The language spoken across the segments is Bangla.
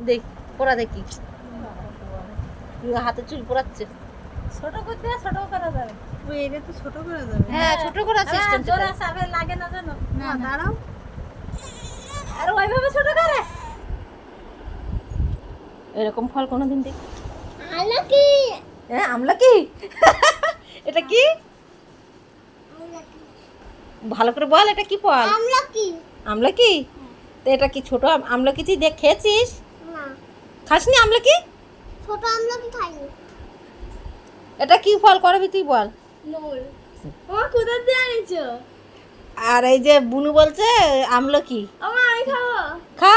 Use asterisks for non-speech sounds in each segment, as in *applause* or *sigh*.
দেখ দেখ দেখি হাতে চুল পড়াচ্ছে ছোট করতে ছোট করা যাবে এটা তো ছোট করা যাবে হ্যাঁ ছোট করা সিস্টেম জোড়া সাবে লাগে না জানো না দাঁড়াও আর ওইভাবে ছোট করে এরকম ফল কোনোদিন দেখ? আলো হ্যাঁ আমলা কি? *laughs* এটা কি? ভালো করে বল এটা কি ফল? আমরা কি? আমলা কি? তো এটা কি ছোট আম- আমলকি তুই দেখ খেয়েছিস? না। খাসনি আমলকি ছোট আমরা কি খাইনি। এটা কি ফল করবি তুই বল। নোল। ও কোথা দিয়ে আনিছো? আর এই যে বুনু বলছে আমলকি আমি খাব। খা?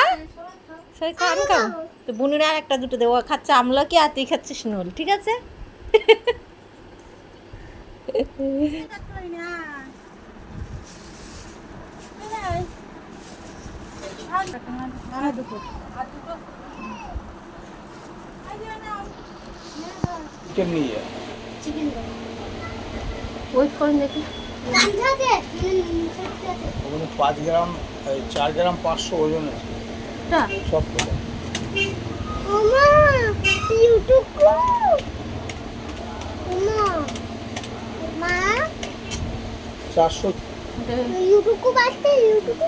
সেই খা আমি খাব। তো বুনুর আর একটা দুটো দেবো খাচ্ছে আমলকি আর তুই খাচ্ছিস নোল ঠিক আছে? পাঁচ গ্রাম চার গ্রাম পাঁচশো ওজন সব ইউটিউব চারশো ইউটিউব কো বাসতে ইউটিউব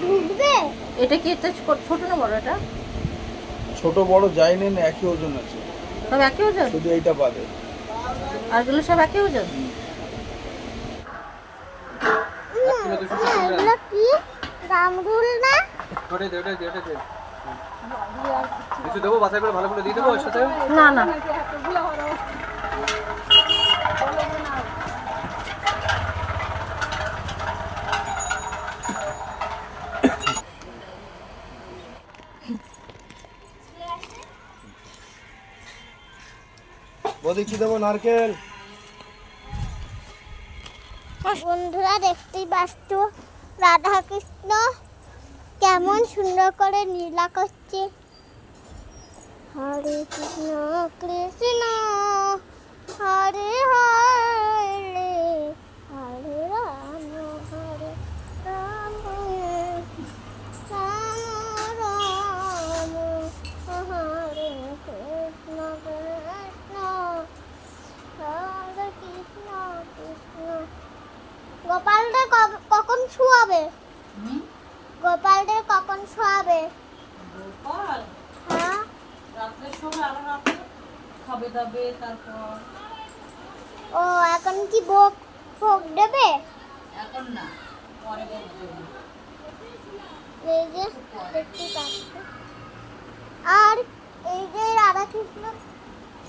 ঢুকবে। এটা কি এটা ছো- ছোট না বড় এটা? ছোট বড় যাই নেন একই ওজন আছে। সব একই ওজন? শুধু এইটা বাদে। আরগুলো সব একই ওজন? কি? রামরুল না? দে দে দে। কিছু দেবো করে ভালো করে দিয়ে দেবো ওর সাথে? না না। বদি কি দেবো নারকেল। বন্ধুরা, দেখতেই পাচ্ছ, রাধাকৃষ্ণ কেমন সুন্দর করে নীলা করছে। হরে কৃষ্ণ কৃষ্ণ, হরে হরে। শুয়াবে। গোপালদের কখন শোয়াবে? হ্যাঁ। খাবে দাবে তারপর? ও এখন কি ভোগ ভোগ দেবে? এখন না পরে বলব এই যে দেখতে পাচ্ছ। আর এই যে রাধাকৃষ্ণ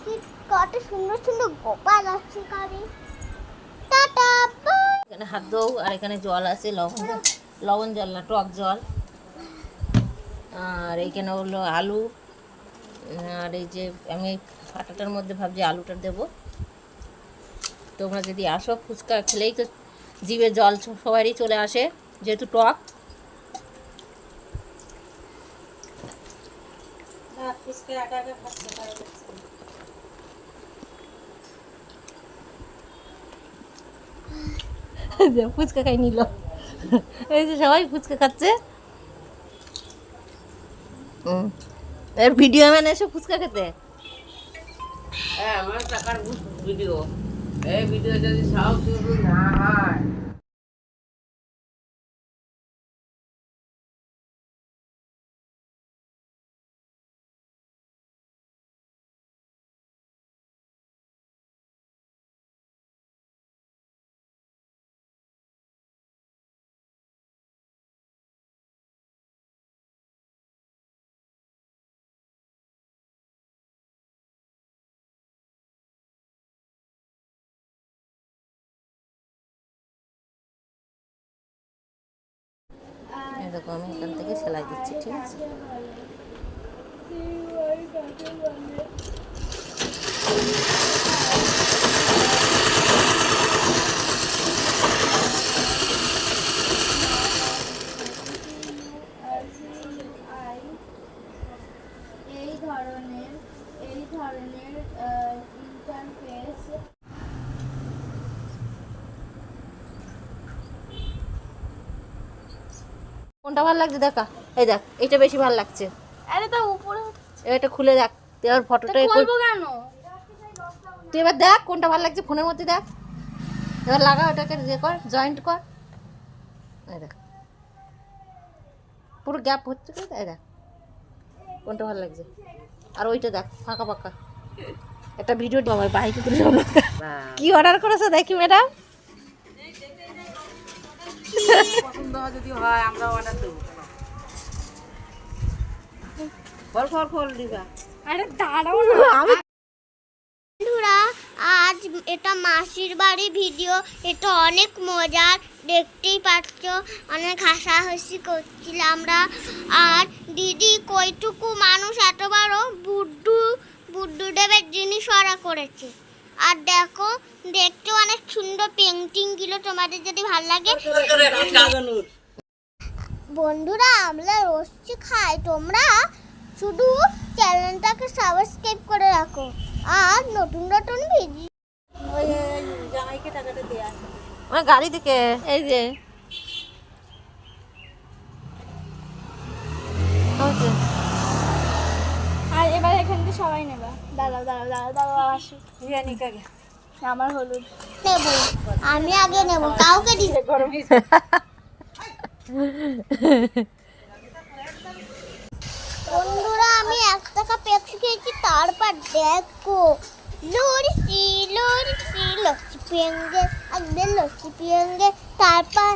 কি কত সুন্দর সুন্দর গোপাল আছে কারি টাটা। এখানে হাত দৌ আর এখানে জল আছে, লবণ লবণ জল না, টক জল। আর এইখানে হলো আলু। আর এই যে আমি ফাটাটার মধ্যে ভাবছি আলুটা দেব। তোমরা যদি আসো, ফুচকা খেলেই তো জিভে জল সবারই চলে আসে, যেহেতু টক। ফুচকা একা একা খাচ্ছে পারে *laughs* যে ফুচকা খাই নিল। এই যে সবাই ফুচকা খাচ্ছে। হুম। এর ভিডিও মানে এসে ফুচকা খেতে। হ্যাঁ আমার টাকার ভিডিও। এই ভিডিও যদি সব না হয়। দেখো আমি এখান থেকে সেলাই দিচ্ছি ঠিক আছে? এই কোনটা ভালো লাগছে দেখা? এই দেখ এটা বেশি ভালো লাগছে। আরে তো উপরে এটা খুলে দেখ তুই এবার ফটোটা কেন? তুই এবার দেখ কোনটা ভালো লাগছে ফোনের মধ্যে দেখ। এবার লাগা ওটাকে ইয়ে কর জয়েন্ট কর। এই দেখ। পুরো গ্যাপ হচ্ছে এই দেখ। কোনটা ভালো লাগছে? আর ওইটা দেখ ফাঁকা ফাঁকা একটা ভিডিও বাবা বাইকে করে যাব। কি অর্ডার করেছ দেখি ম্যাডাম? পছন্দ যদি হয় অর্ডার দেবো খোল খোল খোল দিবা আরে দাঁড়াও আমি আজ এটা মাসির বাড়ি ভিডিও এটা অনেক মজার, দেখতেই পাচ্ছ। অনেক হাসাহাসি করছিলাম আমরা। আর দিদি কইটুকু মানুষ এত বড় বুড্ডু বুড্ডু দেবের জিনিস করেছে। আর দেখো দেখতে অনেক সুন্দর পেন্টিংগুলো তোমাদের যদি ভালো লাগে। বন্ধুরা আমরা রোস্টি খাই। তোমরা শুধু চ্যানেলটাকে সাবস্ক্রাইব করে রাখো। আর নতুন নতুন ভিডিও আমার গাড়ি থেকে এই যে। আর এবার এখান থেকে সবাই নেবা। দাঁড়াও দাঁড়াও দাঁড়াও দাঁড়াও আসি। বিরিয়ানি কাকে আমার হলুদ। নেব। আমি আগে নেব কাউকে দিতে। বন্ধুরা আমি এক টাকা পেপসি খেয়েছি তারপর দেখো লড়ছি লড়ছি লস্যি পিয়েঙ্গে একদিন লস্যি পিয়েঙ্গে তারপর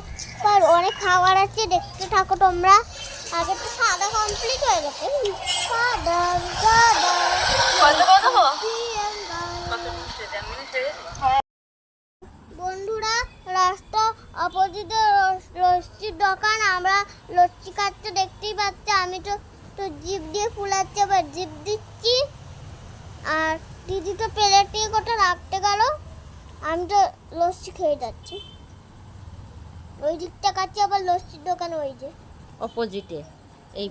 অনেক খাবার আছে দেখতে থাকো তোমরা। আগে তো সাদা কমপ্লিট হয়ে গেছে। সাদা সাদা। পিয়েঙ্গা। বন্ধুরা রাস্তা অপোজিটে লস্যির দোকান। আমরা লস্যি খাচ্ছে দেখতেই পাচ্ছি। আমি তো তো জিপ দিয়ে ফুলাচ্ছি আবার জিপ দিচ্ছি। আর দিদি তো প্লেট কোথাও রাখতে গেল। আমি তো লস্যি খেয়ে যাচ্ছি। ওই দিকটা কাছে আবার লস্যির দোকান ওই যে। অপোজিটে এই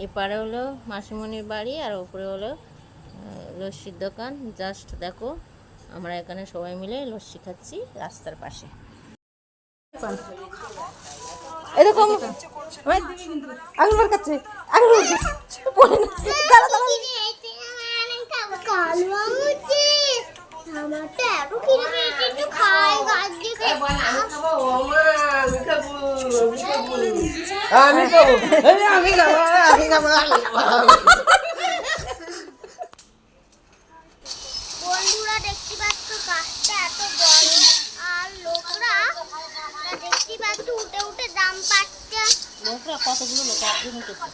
এপারে হলো মাসিমণির বাড়ি আর ওপরে হলো লস্যির দোকান জাস্ট দেখো আমরা এখানে সবাই মিলে লস্যি খাচ্ছি রাস্তার পাশে এরকম কালো আঙুরটি আমার তো এত খিদে পেয়েছে একটু খাই গাছ দিয়ে আমি খাব আমি খাব আমি খাব আমি খাব বন্ধুরা দেখতে পাচ্ছ গাছটা এত বড় আর লোকরা দেখতে পাচ্ছ উঠে উঠে দাম পাচ্ছে। লোকরা কতগুলো লোক একজন উঠেছে।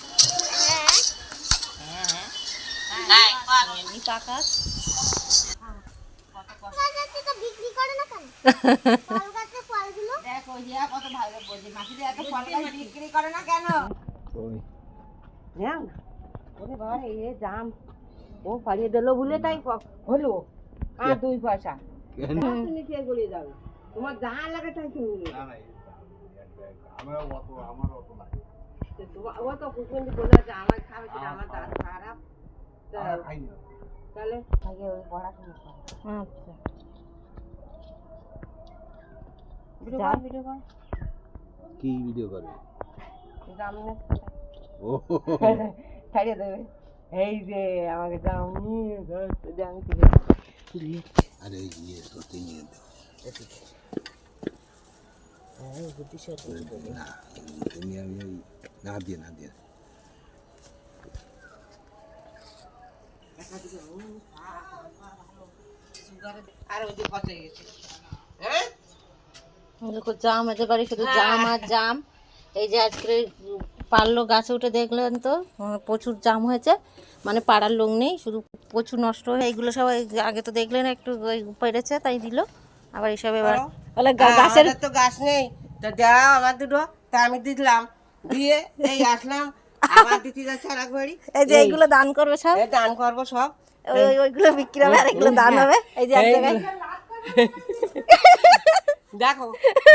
হ্যাঁ। এমনি পাকা গাছ আছে। তো বিক্রি করে না কেন? ফল গাছের ফলগুলো দেখো হিয়া কত ভালো বলছে। মাসি এত ফল গাছ বিক্রি করে না কেন? জান ওরে বাবা এ দাম ও পাড়িয়ে দিল বলে তাই ক- হলো। আর দুই পয়সা। তুমি কে গলিয়ে যাবে। তোমার যা লাগে তাই তুমি। তো তোমার- ও তো কুকুন্দি বলে যে আমার খাবে সেটা আমার দাঁত খারাপ। তাহলে আগে ওই পড়াশোনা আচ্ছা। ভিডিও কর কি ভিডিও ও ছাড়িয়ে দেবে এই যে আমাকে আরে ইয়ে সত্যি নিয়ে দাও না তুমি আমি না দিয়ে না দিয়ে আর ওই যে পচে গেছে হ্যাঁ দেখো জাম এদের বাড়ি শুধু জাম আর জাম। এই যে আজকে পারল গাছে উঠে দেখলেন তো প্রচুর জাম হয়েছে মানে পাড়ার লোক নেই শুধু প্রচুর নষ্ট হয়ে এইগুলো সব আগে তো দেখলেন একটু পেরেছে তাই দিল। আবার এইসব এবার গাছের তো গাছ নেই। তো দাও আমার দুটো তা আমি দিলাম। দিয়ে এই আসলাম আবার দিতে যাচ্ছে আর এই যে এইগুলো দান করবে সব? দান করব সব। ওই ওই- ওইগুলো বিক্রি হবে আর এগুলো দান হবে। এই যে এক জায়গায় দেখো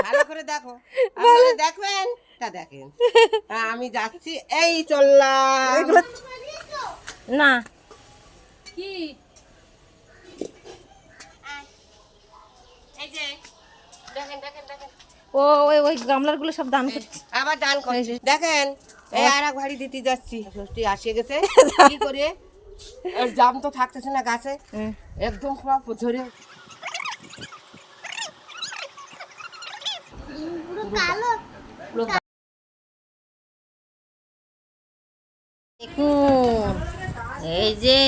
ভালো করে দেখো। *laughs* আপনারা দেখবেন তা দেখেন। আমি যাচ্ছি এই চললাম। না। কি? এই যে দেখেন দেখেন দেখেন। ও ওই ওই গামলারগুলো সব দান করছে। আবার দান করছে। দেখেন এই আর এক ভাড়ি দিতে যাচ্ছি। ষষ্ঠী আসে গেছে। *laughs* কি করে? জাম তো থাকতেছে না গাছে। একদম সব ধরে পুরো দেখুন এই যে।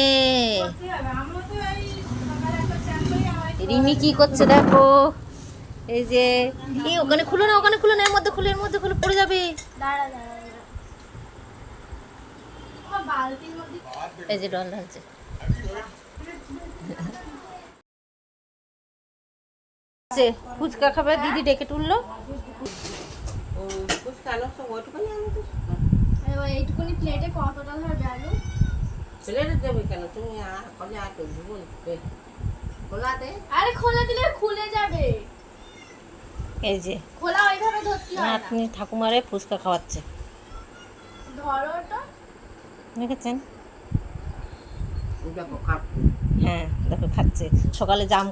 রিমি কি করছে দেখো? এই যে। এই ওখানে খুলো না ওখানে খুলো না এর মধ্যে খুলে এর মধ্যে খুলে পড়ে যাবে। এই যে ডল ঢালছে। ফুচকা খাবে দিদি ডেকে তুললো। দেবে কেন? তুমি তো খোলা দে। আরে খোলা দিলে খুলে যাবে। এই যে খোলা ওইভাবে ধরতে হয় না। ঠাকুমারে ফুচকা খাওয়াচ্ছে। ধরো ওটা। দেখেছেন? দেখো হ্যাঁ দেখো খাচ্ছে। সকালে জাম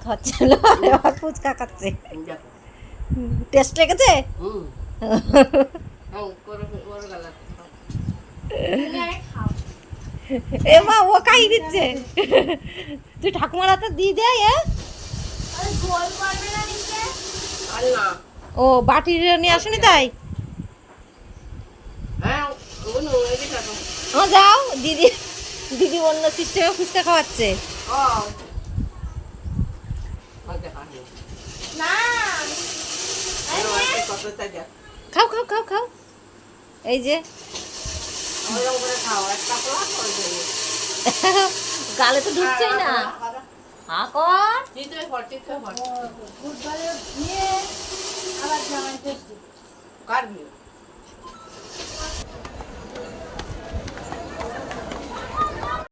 আবার ফুচকা খাচ্ছে। দেখো। টেস্ট লেগেছে? হুম। *laughs* হ্যাঁ এ মা ও খাই দিচ্ছে। *laughs* তুই ঠাকুমার হাতে দিয়ে দে এ। ও বাটির নিয়ে আসেনি তাই? হ্যাঁ যাও দিদি দিদি অন্য সিস্টেমে ফুচকা খাওয়াচ্ছে। না। খাও খাও খাও খাও। এই যে। ওইরকম করে খাও একটা খোলা *laughs* গালে তো ঢুকছেই না। হা কর। চিত্রে